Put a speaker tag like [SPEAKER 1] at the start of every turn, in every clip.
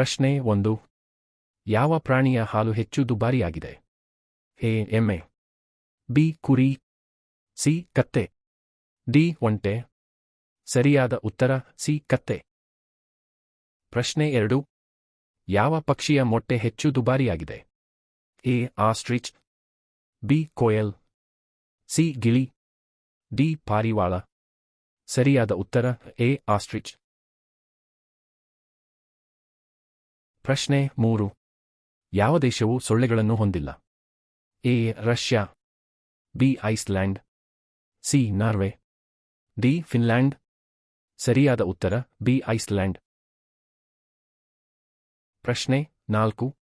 [SPEAKER 1] ಪ್ರಶ್ನೆ ಒಂದು. ಯಾವ ಪ್ರಾಣಿಯ ಹಾಲು ಹೆಚ್ಚು ದುಬಾರಿಯಾಗಿದೆ? ಎ, ಎಮ್ಮೆ. ಬಿ, ಕುರಿ. ಸಿ, ಕತ್ತೆ. ಡಿ, ಒಂಟೆ. ಸರಿಯಾದ ಉತ್ತರ, ಸಿ, ಕತ್ತೆ. ಪ್ರಶ್ನೆ ಎರಡು. ಯಾವ ಪಕ್ಷಿಯ ಮೊಟ್ಟೆ ಹೆಚ್ಚು ದುಬಾರಿಯಾಗಿದೆ? A, ostrich. B, koel. C, ಗಿಳಿ. ಡಿ, ಪಾರಿವಾಳ. ಸರಿಯಾದ ಉತ್ತರ, ಎ, ಆಸ್ಟ್ರಿಚ್. ಪ್ರಶ್ನೆ ಮೂರು. ಯಾವ ದೇಶವು ಸೊಳ್ಳೆಗಳನ್ನು ಹೊಂದಿಲ್ಲ? A, Russia. B, Iceland. C, Norway. D, Finland. ಸರಿಯಾದ ಉತ್ತರ, ಬಿ, ಐಸ್ಲ್ಯಾಂಡ್. ಪ್ರಶ್ನೆ ನಾಲ್ಕು.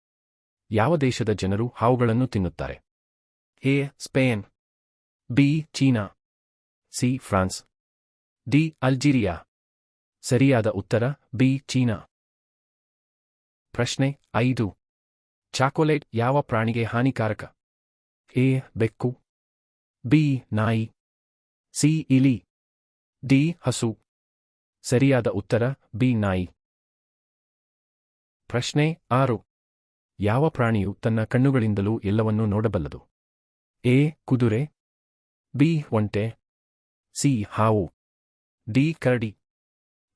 [SPEAKER 1] ಯಾವ ದೇಶದ ಜನರು ಹಾವುಗಳನ್ನು ತಿನ್ನುತ್ತಾರೆ? A, Spain. B, China. C, France. D, Algeria. ಸರಿಯಾದ ಉತ್ತರ, ಬಿ, ಚೀನಾ. ಪ್ರಶ್ನೆ ಐದು. ಚಾಕೊಲೇಟ್ ಯಾವ ಪ್ರಾಣಿಗೆ ಹಾನಿಕಾರಕ? ಎ, ಬೆಕ್ಕು. ಬಿ, ನಾಯಿ. ಸಿ, ಇಲಿ. ಡಿ, ಹಸು. ಸರಿಯಾದ ಉತ್ತರ, ಬಿ, ನಾಯಿ. ಪ್ರಶ್ನೆ ಆರು. ಯಾವ ಪ್ರಾಣಿಯು ತನ್ನ ಕಣ್ಣುಗಳಿಂದಲೂ ಎಲ್ಲವನ್ನೂ ನೋಡಬಲ್ಲದು? ಎ, ಕುದುರೆ. ಬಿ, ಒಂಟೆ. ಸಿ, ಹಾವು. ಡಿ, ಕರಡಿ.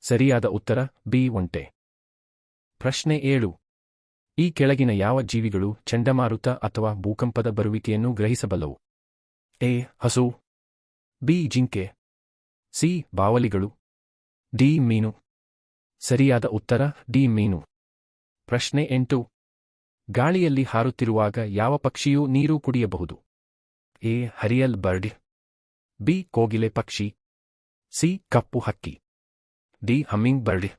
[SPEAKER 1] ಸರಿಯಾದ ಉತ್ತರ, ಬಿ, ಒಂಟೆ. ಪ್ರಶ್ನೆ ಏಳು. ಈ ಕೆಳಗಿನ ಯಾವ ಜೀವಿಗಳು ಚಂಡಮಾರುತ ಅಥವಾ ಭೂಕಂಪದ ಬರುವಿಕೆಯನ್ನು ಗ್ರಹಿಸಬಲ್ಲವು? ಎ. ಹಸು. ಬಿ. ಜಿಂಕೆ. ಸಿ. ಬಾವಲಿಗಳು. ಡಿ. ಮೀನು. ಸರಿಯಾದ ಉತ್ತರ, ಡಿ. ಮೀನು. ಪ್ರಶ್ನೆ ಎಂಟು. ಗಾಳಿಯಲ್ಲಿ ಹಾರುತ್ತಿರುವಾಗ ಯಾವ ಪಕ್ಷಿಯೂ ನೀರು ಕುಡಿಯಬಹುದು? ಎ. ಹರಿಯಲ್ ಬರ್ಡ್. ಬಿ. ಕೋಗಿಲೆ ಪಕ್ಷಿ. ಸಿ. ಕಪ್ಪು ಹಕ್ಕಿ. ಡಿ. Hummingbird.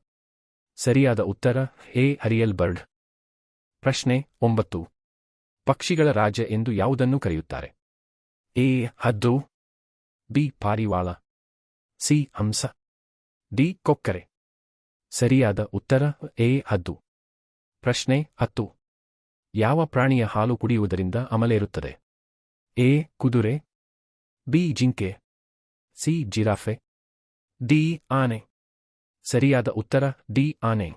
[SPEAKER 1] ಸರಿಯಾದ ಉತ್ತರ, ಹೇ ಹರಿಯಲ್ ಬರ್ಡ್ ಪ್ರಶ್ನೆ ಒಂಬತ್ತು. ಪಕ್ಷಿಗಳ ರಾಜ ಎಂದು ಯಾವುದನ್ನು ಕರೆಯುತ್ತಾರೆ? ಎ, ಹದ್ದು. ಬಿ, ಪಾರಿವಾಳ. ಸಿ, ಹಂಸ. ಡಿ, ಕೊಕ್ಕರೆ. ಸರಿಯಾದ ಉತ್ತರ, ಎ, ಹದ್ದು. ಪ್ರಶ್ನೆ ಹತ್ತು. ಯಾವ ಪ್ರಾಣಿಯ ಹಾಲು ಕುಡಿಯುವುದರಿಂದ ಅಮಲೇರುತ್ತದೆ? ಎ, ಕುದುರೆ. ಬಿ, ಜಿಂಕೆ. C, giraffe. ಡಿ, ಆನೆ. ಸರಿಯಾದ ಉತ್ತರ ಡಿ ಆನೆ